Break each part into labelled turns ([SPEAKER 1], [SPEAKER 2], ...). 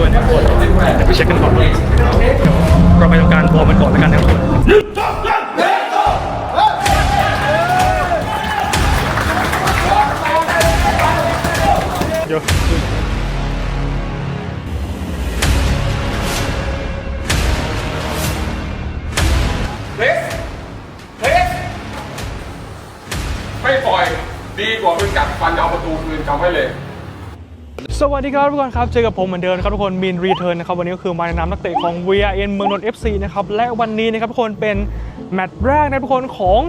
[SPEAKER 1] ด้วยนะเดี๋ยวไปเช็คกันก่อนเราไปทำการวอร์มมันก่อนแล้วกันนะครับทุกคนเดี๋ยว
[SPEAKER 2] เล็กเล็กไม่ปล่อย ดีกว่ามึงกัดฟันเอาประตูคืนจำไว้เลย
[SPEAKER 1] สวัสดีครับทุกคนครับ เจอกับผมเหมือนเดิมครับทุกคนมินรีเทิร์นนะครับวันนี้ก็คือมานำนักเตะของ VRN เมืองนนท์ FC นะครับและวันนี้นะครับทุกคนเป็นแมตช์แรกนะทุกคนของ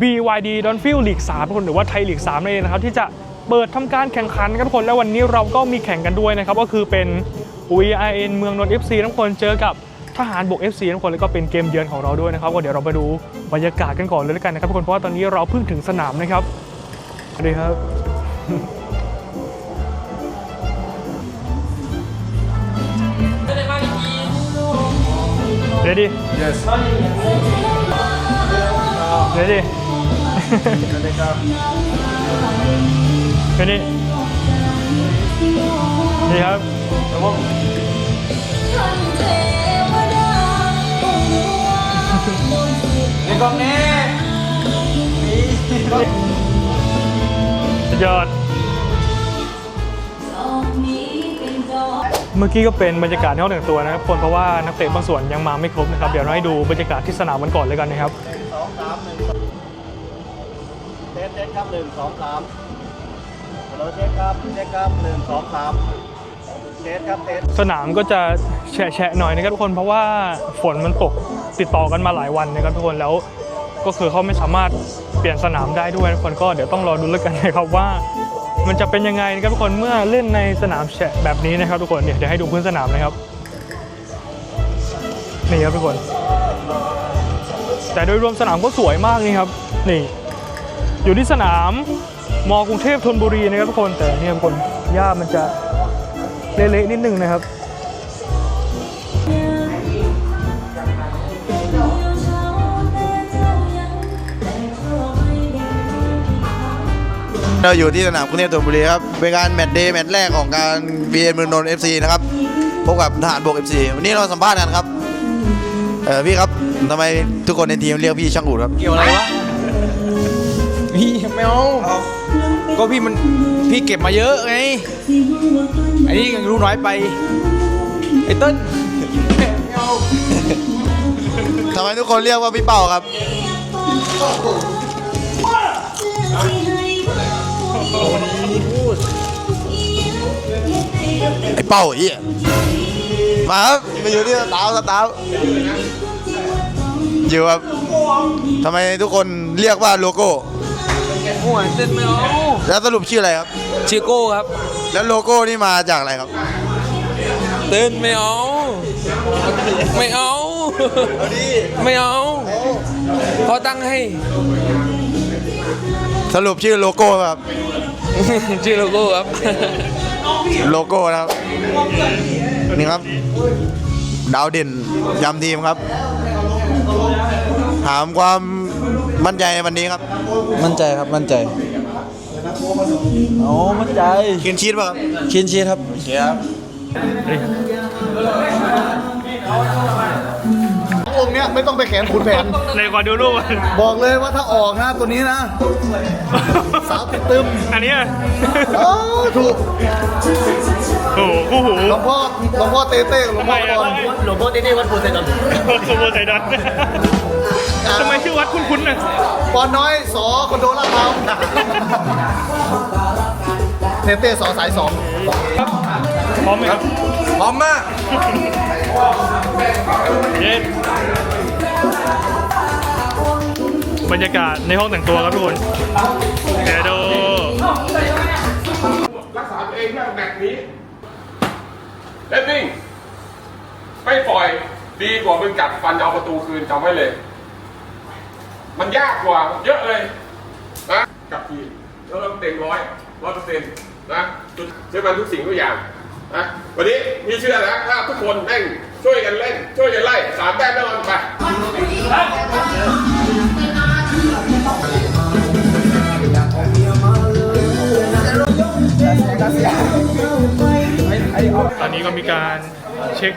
[SPEAKER 1] BYD d o n f i e l League 3ทุกคนหรือว่าไทยลีก3นั่นเองนะครับที่จะเปิดทำการแข่งขันกันทุกคนและวันนี้เราก็มีแข่งกันด้วยนะครับก็คือเป็น VRN เมืองนนท์ FC ทุกคนเจอกับทหารบก FC ทุกคนแล้วก็เป็นเกมเยือนของเราด้วยนะครับก็เดี๋ยวเราไปดูบรรยากาศกันก่อนเลยแล้วกันนะครับทุกคนเพราะว่าตอนนี้เราเพิ่งถึงสนามนะครับสวัสดีครับ Ready? Yes. Ready? Ready? นี่ครับแล้วผม
[SPEAKER 3] ในกองนี้
[SPEAKER 1] สุดยอด เมื่อกี้ก็เป็นบรรยากาศในห้องแต่งตัวนะครับคนเพราะว่านักเตะบางส่วนยังมาไม่ครบนะครับ เดี๋ยวเราให้ดูบรรยากาศที่สนามกันก่อนเลยกันนะครับ
[SPEAKER 3] สองสามหนึ่งสองเทสเทสครับหนึ่งสองสามฮัลโหลเทสครับเทสครับหนึ่งสองสามเทสครับเทส
[SPEAKER 1] สนามก็จะแฉะๆหน่อยนะครับทุกคนเพราะว่าฝนมันตกติดต่อกันมาหลายวันนะครับทุกคนแล้วก็คือเขาไม่สามารถเปลี่ยนสนามได้ด้วยทุกคนก็เดี๋ยวต้องรอดูแล้วกันนะครับว่า มันจะเป็นยังไงนะครับทุกคนเมื่อเล่นในสนามแฉะแบบนี้นะครับทุกคนเนี่ยเดี๋ยวให้ดูพื้นสนามนะครับนี่ครับทุกคน แต่โดยรวมสนามก็สวยมากนี่ครับนี่ อยู่ที่สนามมกรุงเทพธนบุรีนะครับทุกคนแต่นี่ทุกคนหญ้ามันจะเละๆนิดนึงนะครับ
[SPEAKER 4] เราอยู่ที่สนามกรุงเทพธนบุรีครับเป็นการแมตช์เดย์แมตช์แรกของการบีเอ็นเมืองนนท์เอฟซีนะครับพบกับทหารบกเอฟซีวันนี้เราสัมภาษณ์กันครับเออพี่ครับทำไมทุกคนในทีมเรียกพี่ช่างอูดครับ
[SPEAKER 5] เกี่ยวอะไรวะพี่ไม่เอาก็พี่มันพี่เก็บมาเยอะไงอันนี้ยังรู้น้อยไปไอ้เต้น
[SPEAKER 4] ทำไมทุกคนเรียกว่าพี่เป้าครับ เป้าไอ้เหี้ยมาครับมาอยู่ที่สตาร์สตาร์อยู่ครับทำไมทุกคนเรียกว่าโลโก้
[SPEAKER 5] โอ้ยเต้นไม่เอา
[SPEAKER 4] แล้วสรุปชื่ออะไรครับ
[SPEAKER 5] ชื่อโก้ครับ
[SPEAKER 4] แล้วโลโก้นี่มาจากอะไรครับ
[SPEAKER 5] เต้นไม่เอา ไม่เอา ไม่เอา เขาตั้งให้
[SPEAKER 4] สรุปชื่อโลโก้ครับ
[SPEAKER 5] ชื่อโลโก้ครับ
[SPEAKER 4] โลโก้นะครับ นี่ครับ ดาวเด่นยำทีมครับ ถามความมั่นใจในวันนี้ครับ
[SPEAKER 3] มั่นใจครับมั่นใจโอ้มั่นใจ
[SPEAKER 4] คินชีสป่ะครับ
[SPEAKER 3] คินชีสครับ
[SPEAKER 4] เชียร์ องค์เนี้ยไม่ต้องไปแขนขุนแผน
[SPEAKER 1] ในก่อนดูรูป
[SPEAKER 4] บอกเลยว่าถ้าออกนะตัวนี้นะ สาวติดตึม
[SPEAKER 1] อันเนี้ย
[SPEAKER 4] เอ้าถูก
[SPEAKER 1] โอ้โหคู่หู
[SPEAKER 4] หลวงพ่อหลวงพ่อเต้เต้กับหลวง
[SPEAKER 1] ทำไม
[SPEAKER 4] พ่อ
[SPEAKER 1] อะ
[SPEAKER 4] ก่อน
[SPEAKER 3] หลวงพ่อเต้วัดโพไซดอน
[SPEAKER 1] สมบูรณ์ใจดันทำไมชื่อวัดคุ้นๆน่ะ
[SPEAKER 4] ปอนน้อยสอคอนโดลาดพร้าวเต้เต้สอสายสอง
[SPEAKER 1] พร้อมไหมครับ
[SPEAKER 5] พร้อมมาก
[SPEAKER 1] เย็นบรรยากาศในห้องแต่งตัวครับทุกคนเดี๋ยวดู
[SPEAKER 2] รักษาตัวเองแค่แมตช์นี้เล่นนิ่งไม่ปล่อยดีกว่ามึงกัดฟันเอาประตูคืนจำไว้เลย มันยากกว่าเยอะเลยนะกับทีมแล้วเราเต็มร้อยร้อยเปอร์เซ็นต์นะใช้มันทุกสิ่งทุกอย่าง นะวันนี้มีเชื่อนะถ้าทุกคนแม่งช่วยกันเล่น ช่วยกันไล่สามแต้มแน่นอนไป
[SPEAKER 1] ตอนนี้ก็มีการเช็ค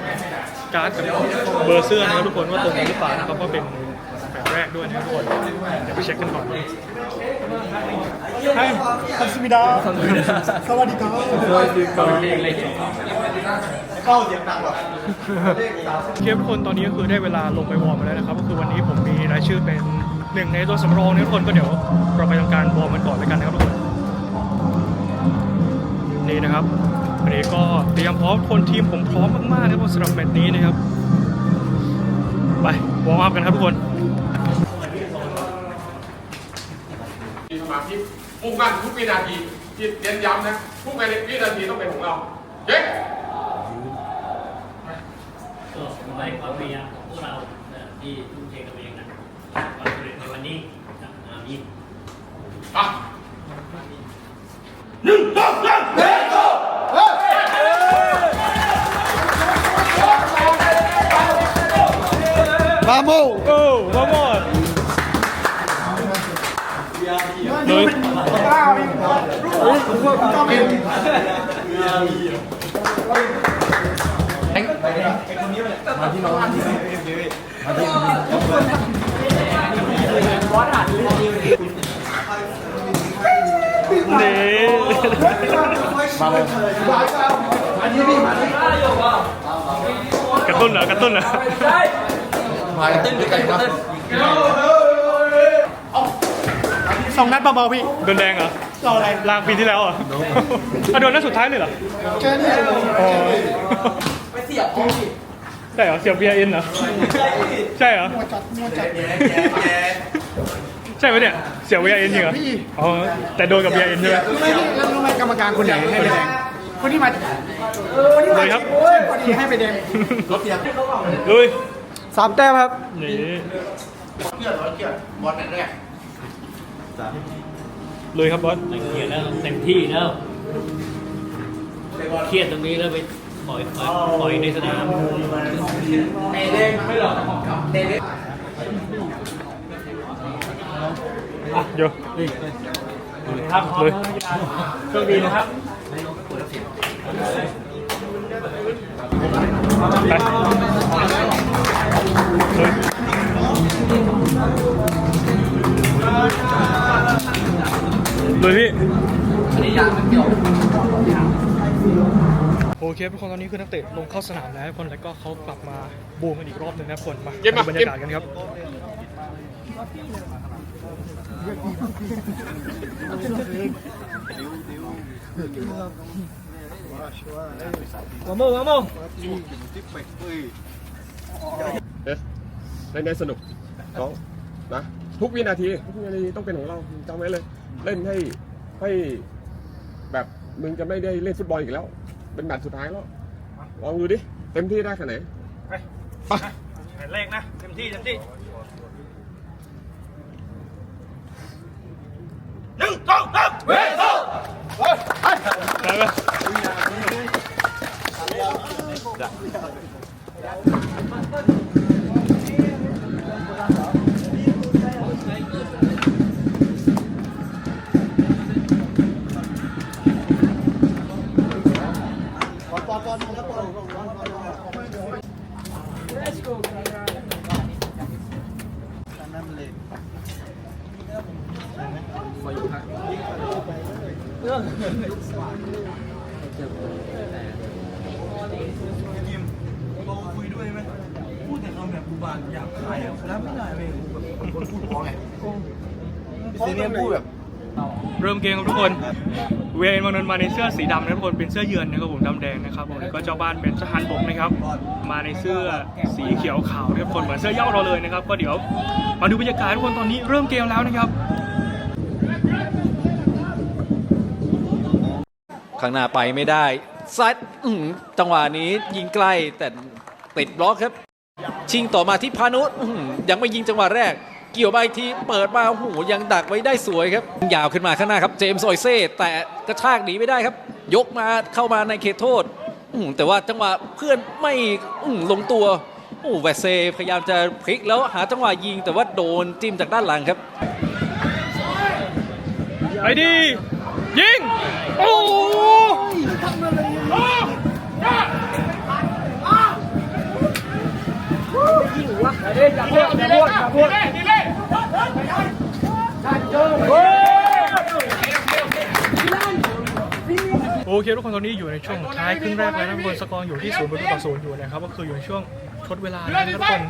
[SPEAKER 1] การ์ดกับเบอร์เสื้อนะครับทุกคนว่าตรงกันหรือเปล่านะครับก็เป็นแบบแรกด้วยนะครับทุกคนเดี๋ยวไปเช็คกันก่อน
[SPEAKER 6] คันสมิดาสวัสดีครับเข้าเสียงดังหรอ
[SPEAKER 1] เคปทุกคนตอนนี้ก็คือได้เวลาลงไปวอร์มมาแล้วนะครับ ก็คือวันนี้ผมมีรายชื่อเป็นหนึ่งในตัวสำรองนะทุกคนก็เดี๋ยวเราไปทำการวอร์มกันก่อนแล้วกันนะครับทุกคนนี่นะครับวันนี้ก็เตรียมพร้อมคนทีมผมพร้อมมากๆนะครับสำหรับแมตช์นี้นะครับ ไปวอร์มอัพกันครับทุกคน
[SPEAKER 2] มีสมาธิมุ่งมั่นทุกวินาทีที่เน้นย้ำนะทุกวินาทีต้องเป็นของเราเย้
[SPEAKER 7] ก็ไปความพยายามของพวกเราเอ่อที่ทุ่มเทกันเองนะความสำเร็จในวันนี้นะอามีน
[SPEAKER 2] อะ
[SPEAKER 4] มาโม
[SPEAKER 1] โอ้มาหม เลย นี่กระตุ้นเหรอกระตุ้นเหรอ
[SPEAKER 6] สองนัดเบาๆพี่
[SPEAKER 1] โดนแดงเหรอ
[SPEAKER 6] รออะไร
[SPEAKER 1] ลางปีที่แล้วเหรออะโดนนัดสุดท้ายเลยเหรอ
[SPEAKER 6] แค่นี้
[SPEAKER 1] ใช่เหรอเสียบ VIN เหรอใช่เหรอ
[SPEAKER 6] มัวจัดมัวจัด
[SPEAKER 1] ใช่ไหมเนี่ยเสียบ VIN จริงเหรออ๋อแต่โดนกับ VIN ใช่ไหม
[SPEAKER 6] รู้ไหมพี่แล้วรู้ไหมกรรมการคนไหนให้ไปแดงคนที่มาคนที่
[SPEAKER 1] เล
[SPEAKER 6] มาย
[SPEAKER 1] ครับ
[SPEAKER 6] พอดีให้ไปแดง
[SPEAKER 1] ลุย
[SPEAKER 6] สามแต้มครับ
[SPEAKER 1] นี่ลุ ยครับบอส
[SPEAKER 7] ไม่เครียดแล้วเต็มที่แล้วเครียดตรงนี้แล้วไปปล่อยปล่อยปล่อยในสนาม
[SPEAKER 1] เดี๋ยว
[SPEAKER 7] ครับ
[SPEAKER 1] เลย
[SPEAKER 7] โชคดีนะครับ
[SPEAKER 1] เลย เลยพี่โอเคทุกคนตอนนี้คือนักเตะลงเข้าสนามแล้วทุกคนแล้วก็เขากลับมาบูมกันอีกรอบหนึ่งนะทุกคนมา
[SPEAKER 2] เย็นมา
[SPEAKER 1] ดูบรรยากาศกันครับ
[SPEAKER 2] เอ๊ะเล่นได้สนุกน้องนะ ทุกวินาที ทุกวินาทีต้องเป็นของเราจำไว้เลย เล่นให้ให้แบบมึงจะไม่ได้เล่นฟุตบอลอีกแล้ว เป็นแมตช์สุดท้ายแล้วลองดูดิเต็มที่ได้ขนาดไหน
[SPEAKER 1] แมตช์แรกนะเต็มที่เต็มที่หนึ่งสองสามเวโซ่ไปไป เริ่มเกมครับทุกคน เวนมานนท์มาในเสื้อสีดำนะทุกคนเป็นเสื้อเยือนนะครับผมดำแดงนะครับผมแล้วก็เจ้าบ้านเป็นทหารบกนะครับ มาในเสื้อสีเขียวขาวนะครับทุกคนเหมือนเสื้อเหย้าเราเลยนะครับ ก็เดี๋ยวมาดูบรรยากาศทุกคนตอนนี้เริ่มเกมแล้วนะครับ
[SPEAKER 8] ข้างหน้าไปไม่ได้ซัดอื้อหือจังหวะนี้ยิงใกล้แต่ติดบล็อกครับ ชิงต่อมาที่พานุยังไม่ยิงจังหวะแรก เกี่ยวไปทีเปิดมาโอ้โหยังดักไว้ได้สวยครับ ยาวขึ้นมาข้างหน้าครับเจมส์ออยเซ่แต่กระชากหนีไม่ได้ครับ ยกมาเข้ามาในเขตโทษแต่ว่าจังหวะเพื่อนไม่ลงตัวโอ้แวเซพยายามจะพลิกแล้วหาจังหวะยิง แต่ว่าโดนจิ้มจากด้านหลังครับ
[SPEAKER 1] ไปดียิงโอ้โห โอเคทุกคนตอนนี้อยู่ในช่วงท้ายครึ่งแรกแล้วนะทุกคนสกอร์อยู่ที่ศูนย์ประตูต่อศูนย์อยู่นะครับก็คืออยู่ในช่วงทดเวลานะครับทุกคน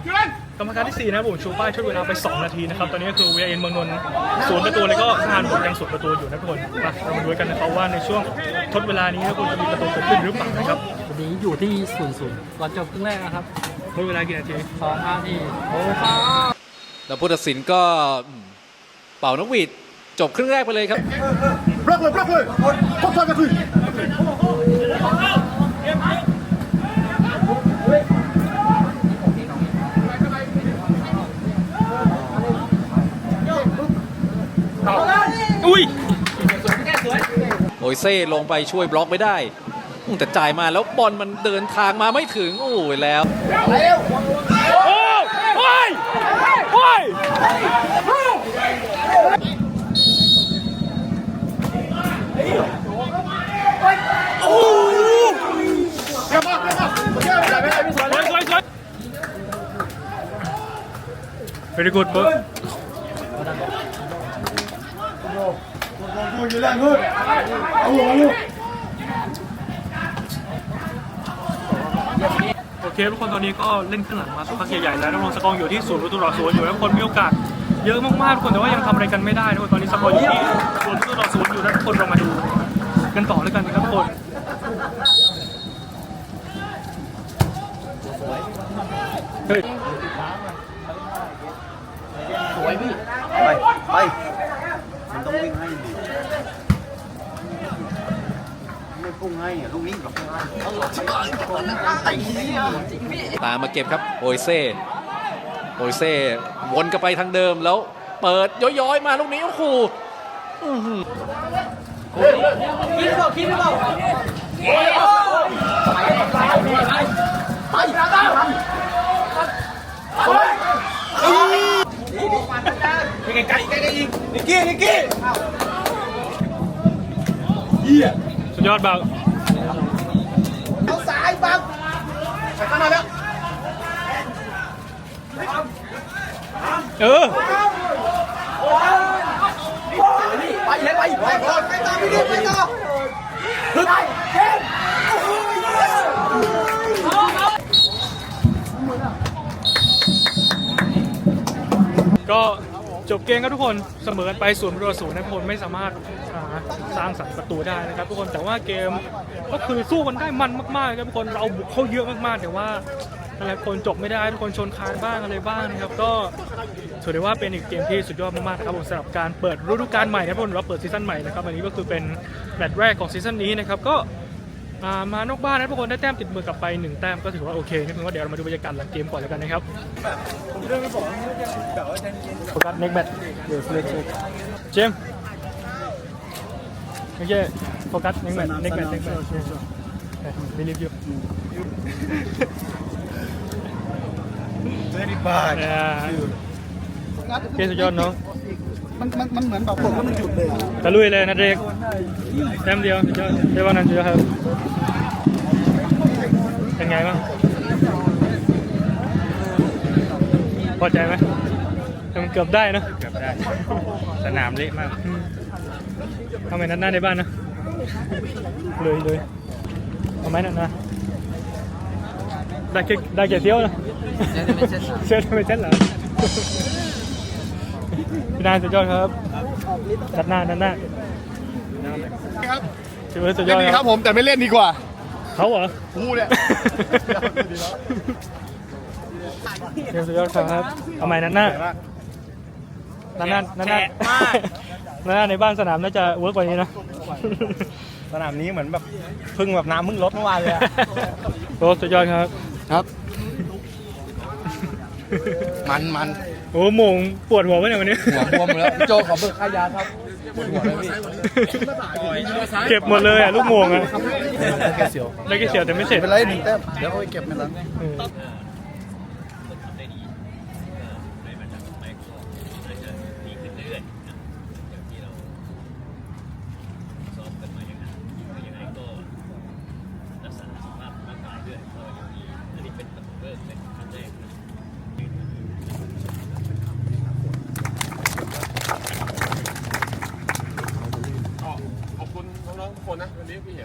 [SPEAKER 1] กรรมการที่สี่นะผมชูป้ายทดเวลาไป 2 นาทีนะครับตอนนี้ก็คือเวียเอ็นเมืองนนท์ศูนย์ประตูแล้วก็ทหารบกยังศูนย์ประตูอยู่นะทุกคนมาเรามาดูกันนะครับว่าในช่วงทดเวลานี้นะทุกคนจะมีประตูเกิดขึ้นหรือเปล่านะครับ
[SPEAKER 7] วันนี้อยู่ที่ศูนย์ศูนย์ก่อนจบครึ่งแรกนะครับ
[SPEAKER 1] ทดเวลากี่นาที
[SPEAKER 7] สองนาที
[SPEAKER 8] แล้วผู้ตัดสินก็อืมเป่านกหวีดจบครึ่งแรกไปเลยครับ
[SPEAKER 1] อุ้ย
[SPEAKER 8] โอยเซ่ลงไปช่วยบล็อกไม่ได้อืม แต่จ่ายมาแล้วบอลมันเดินทางมาไม่ถึง โอ้ยแล้ว
[SPEAKER 1] โอ้ยโอ้ยโอ้ยสวยสวยสวย very good bro โอเคทุกคนตอนนี้ก็เล่นขึ้นหลังมาสักพักใหญ่ๆแล้วทุกคนสกอร์อยู่ที่ศูนย์ประตูต่อศูนย์อยู่แล้วคนมีโอกาสเยอะมากๆทุกคนแต่ว่ายังทำอะไรกันไม่ได้ทุกคนตอนนี้สกอร์อยู่ที่ศูนย์ประตูต่อศูนย์อยู่แล้วทุกคนเรามาดูกันต่อแล้วกันนะครับทุกคนเฮ้ย
[SPEAKER 3] สวยพี่ไปไปมันต้องวิ่งให้ดิไม่พุ่งให้อะลูกนี้กับพุ่งให้ต้องหลบไอ้เหี้ย
[SPEAKER 8] ตามมาเก็บครับโอยเซ่โอยเซ่วนกลับไปทางเดิมแล้วเปิดย้อยๆมาลูกนี้โอ้โหอื้อหือ
[SPEAKER 1] สุดยอดบังเอาสายบังไปข้างหน้าแล้ว เออก็จบเกมครับทุกคนเสมอกันไปศูนย์ประตูศูนย์นะทุกคนไม่สามารถสร้างสรรค์ประตูได้นะครับ ทุกคนแต่ว่าเกมก็คือสู้กันได้มันมากๆครับทุกคนเราบุกเข้าเยอะมากๆ แต่ว่าหลายคนจบไม่ได้ทุกคนชนคานบ้างอะไรบ้างนะครับ ก็ ถือได้ว่าเป็นอีกเกมที่สุดยอดมากๆนะครับผมสำหรับการเปิดฤดูกาลใหม่นะครับทุกคนหรือว่าเปิดซีซั่นใหม่นะครับอันนี้ก็คือเป็นแมตช์แรกของซีซั่นนี้นะครับก็มานอกบ้านนะทุกคนได้แต้มติดมือกลับไปหนึ่งแต้มก็ถือว่าโอเคนะเพียงว่าเดี๋ยวเรามาดูบรรยากาศหลังเกมก่อนแล้วกันนะครับโฟกัสเน็กแบทเดี๋ยวเลเชเจมโอเคโฟกัสเน็กแบทเน็กแบทเน็กแบทไม่รีบอยู่
[SPEAKER 3] very bad
[SPEAKER 1] เกมสุดยอดน้อง
[SPEAKER 3] มันมันมันเหมือนแบบผมว่ามันหยุดเลย
[SPEAKER 1] ตะลุยเลยนะเด็กแต้มเดียวสุดยอดเรียกว่านั้นสุดยอดครับเป็นไงบ้างพอใจไหมแต่มันเกือบได้เนอะ
[SPEAKER 5] เกือบได้ สนามเละมาก
[SPEAKER 1] ทำไมนัดหน้าในบ้านนะเลยเลยเอาไหมนัดหน้าได้แค่ได้แค่เที่ยวนะ เซตไม่เซ็ตเหรอพี่นายสุดยอดครับนัดหน้านัดหน้า
[SPEAKER 6] ครับ
[SPEAKER 1] ถือว่าสุดย
[SPEAKER 6] เล่
[SPEAKER 1] อนด
[SPEAKER 6] ดี
[SPEAKER 1] ค
[SPEAKER 6] ค
[SPEAKER 1] รั
[SPEAKER 6] รั
[SPEAKER 1] บบ
[SPEAKER 6] ผมแต่ไม่เล่นดีกว่า
[SPEAKER 1] เขาเหรอ
[SPEAKER 6] กูเนี่ย
[SPEAKER 1] เกมสุดยอดครับเอาใหม่นัดหน้านัดหน้านัดหน้านัดหน้าในบ้านสนามน่าจะเวิร์กกว่านี้นะ
[SPEAKER 5] สนามนี้เหมือนแบบพึ่งแบบน้ำเพิ่งลดเมื่อวานเลยอะ
[SPEAKER 1] โอ้สุดยอดครับ
[SPEAKER 6] ครับ มันมัน
[SPEAKER 1] โอ้โมงปวดหัวปะเนี่ยวันนี้
[SPEAKER 6] หัวบวมแล้วโจขอเบิกค่ายาครับปวดหัวเลยพี่
[SPEAKER 1] เก็บหมดเลยอะลูกโมงอะได้แค่เสียวแต่ไม่เสร็จ
[SPEAKER 3] เป็นไรหนึ่งแต้มเดี๋ยวเขาไปเก็บในหลัง
[SPEAKER 1] เออ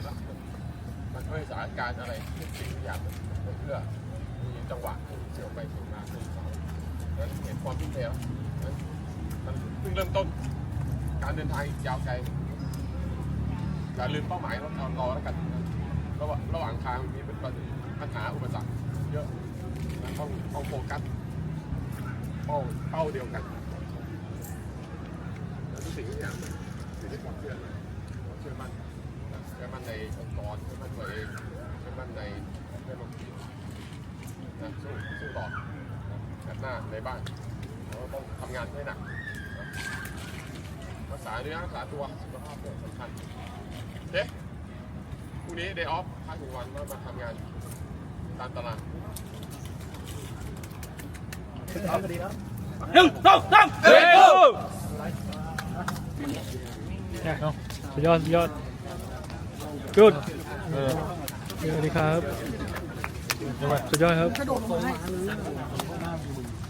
[SPEAKER 2] ตละมันด้วยสถานการณ์อะไรทุกสิ่งทุกอย่างมันเพื่อมีจังหวะเสี่ยวไปเสี่ยวมาเสี่ยวเสาแล้วเห็นความทุ่มเทแล้วมันมันเพิ่งเริ่มต้น การเดิน ทางยาวไกลอย่าลืมเป้าหมายเรารอแล้วกันระหว่างระหว่างทางมีปัญหาอุปสรรคเยอะต้องต้องโฟกัสเป้าเป้าเดียวกันแล้วทุกสิ่งทุกอย่างอยู่ที่ความเชื่อความเชื่อมั่นเชื่อมั่นในองค์กรเชื่อมั่นตัวเองเชื่อมั่นในเพื่อนร่วมทีมนะสู้สู้ต่อหน้าในบ้านเราต้องทำงานให้หนัก นะรักษาเนื้อรักษาตัวสุขภาพสำคัญเอ๊ะพรุ่งนี้เดย์ออฟพักหนึ่งวันมามาทำงานตามตาราง
[SPEAKER 1] หนึ่งสองสามเฮ้ยสุดยอดสุดยอด good สวัสดีครับสุดยอดครับ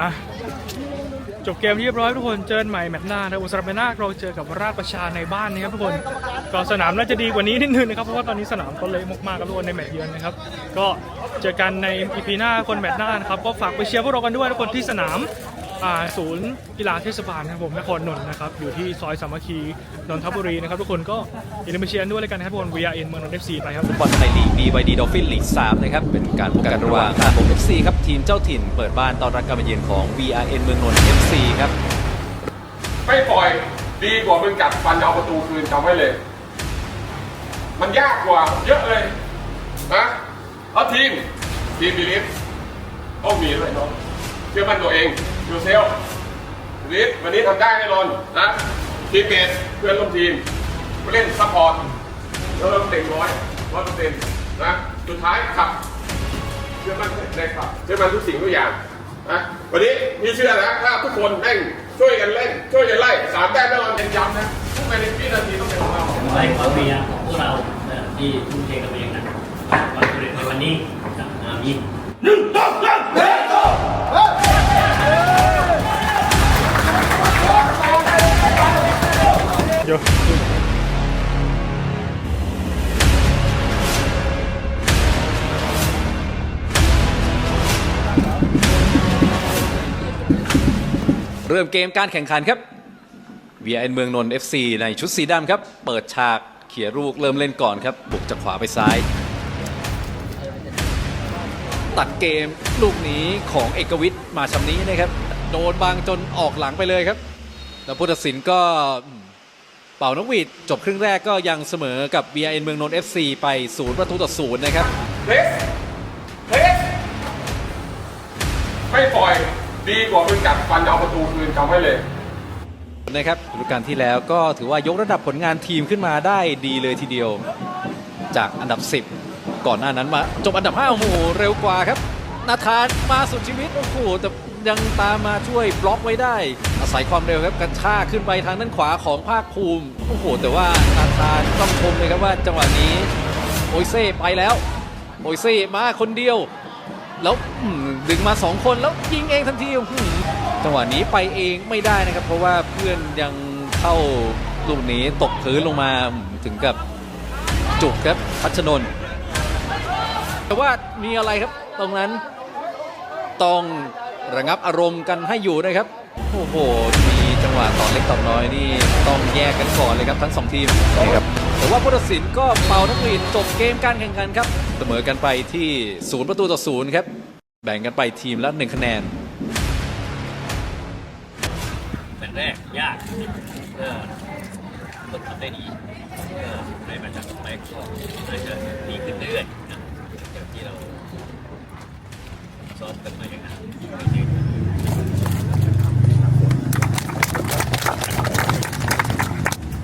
[SPEAKER 6] อะ
[SPEAKER 1] จบเกมเรียบร้อยทุกคนเจอกันใหม่แมตช์หน้านะอุสราเบนาเราเจอกับราชประชาในบ้านนะครับทุกคนก็สนามน่าจะดีกว่านี้นิดนึงนะครับเพราะว่าตอนนี้สนามก็เละมากๆครับทุกคนในแมตช์เยือนนะครับก็เจอกันในอีพีหน้าคนแมตช์หน้านะครับก็ฝากไปเชียร์พวกเรากันด้วยทุกคนที่สนาม ศูนย์กีฬาเทศบาลนะครับผมนครนนท์นะครับอยู่ที่ซอยสามัคคีนนทบุรีนะครับทุกคนก็อย่าลืมไปเชียร์กันด้วยเลยกันนะครับทุกคน VRN เมืองนนท์ FC ไปครับ
[SPEAKER 8] ฟุตบอลไทยลีก BYD Dolphin League 3นะครับเป็นการพบกันระหว่างทางผม FC ครับทีมเจ้าถิ่นเปิดบ้านต้อนรับการมาเยือนของ VRN เมืองนนท์ FC ครับ
[SPEAKER 2] ไม่ปล่อยดีกว่ามึงกัดฟันเอาประตูคืนจำไว้เลย มันยากกว่าเยอะเลยนะแล้วทีมทีมบิลิฟต้องมีด้วยเนาะเชื่อมั่นตัวเอง ยูเซลบิลิฟวันนี้ทำได้แน่นอนนะทีมเมทเพื่อนร่วมทีมผู้เล่นซัพพอร์ตแล้วเราเต็มร้อยร้อยเปอร์เซ็นต์นะสุดท้ายขับเชื่อมั่นในครับเชื่อมั่นทุกสิ่งทุกอย่างนะวันนี้พี่เชื่อนะถ้าทุกคนแม่งช่วยกันเล่น ช่วยกันไล่สามแต้มแน่นอนเป็นย้ำนะทุกในวินาทีต้องเป็นของเรา
[SPEAKER 7] ไปความพยายามของพวกเราที่ทุ่มเทกันเองนะความสำเร็จในวันนี้จะมาม
[SPEAKER 1] เดี๋ย ว
[SPEAKER 8] เริ่มเกมการแข่งขันครับ VRN เมืองนนท์ FC ในชุดสีดำครับ เปิดฉากเขี่ยลูกเริ่มเล่นก่อนครับ บุกจากขวาไปซ้าย ตัดเกมลูกนี้ของเอกวิทย์มาชำนี้นะครับ โดนบางจนออกหลังไปเลยครับ แล้วผู้ตัดสินก็ เป่านกหวีดจบครึ่งแรกก็ยังเสมอกับ VRN เมืองนนท์ FC ไปศูนย์ประตูต่อศูนย์นะครับ
[SPEAKER 2] เทสเทสไม่ปล่อยดีกว่ามึงกัดฟันเอาประตูคืนจำไว้เลย
[SPEAKER 8] นะครับฤดูกาลที่แล้วก็ถือว่ายกระดับผลงานทีมขึ้นมาได้ดีเลยทีเดียว จากอันดับ 10 ก่อนหน้านั้นมา จบอันดับ5โอ้โหเร็วกว่าครับนาธานมาสุดชีวิตโอ้โหแต่ ยังตามมาช่วยบล็อกไว้ได้ อาศัยความเร็วครับกระชากขึ้นไปทางด้านขวาของภาคภูมิโอ้โห แต่ว่านาธานต้องชมเลยครับว่าจังหวะนี้โอยเซ่ไปแล้วโอยเซ่มาคนเดียว แล้วดึงมาสองคนแล้วยิงเองทันทีจังหวะนี้ไปเองไม่ได้นะครับ เพราะว่าเพื่อนยังเข้าลูกนี้ตกพื้นลงมาถึงกับจุกครับพัชนนท์แต่ว่ามีอะไรครับตรงนั้นต้อง ระงับอารมณ์กันให้อยู่นะครับ โอ้โห มีจังหวะต่อเล็กต่อน้อยนี่ต้องแยกกันก่อนเลยครับทั้งสองทีมนะครับ แต่ว่าผู้ตัดสินก็เป่านักหวีดจบเกมการแข่งขันครับ เสมอกันไปที่ศูนย์ประตูต่อศูนย์ครับ แบ่งกันไปทีมละหนึ่งคะแนน
[SPEAKER 7] แมตช์แรกยากเออต้องทำได้ดีเออในแมตช์ต่อไปก็น่าจะดีขึ้นเรื่อยๆนะอย่างที่เราซ้อมกันมาอย่างนั้น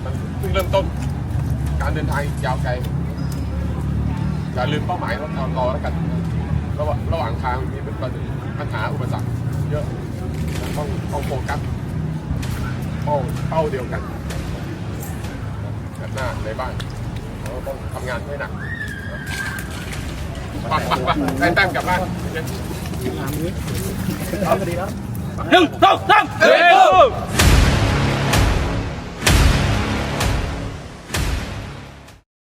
[SPEAKER 2] มันเพิ่งเริ่มต้น การเดิน ทางอีกยาวไกล อย่าลืมเป้าหมายเราเรารอแล้วกัน ระหว่างระหว่างทางมีปัญหาอุปสรรคเยอะต้องต้องโฟกัสเป้าเป้าเดียวกันแบบหน้าในบ้านเราต้องทำงานให้หนักปักปักปักได้แต้มกลับบ้าน
[SPEAKER 1] หนึ่งสองสามเฮ้ย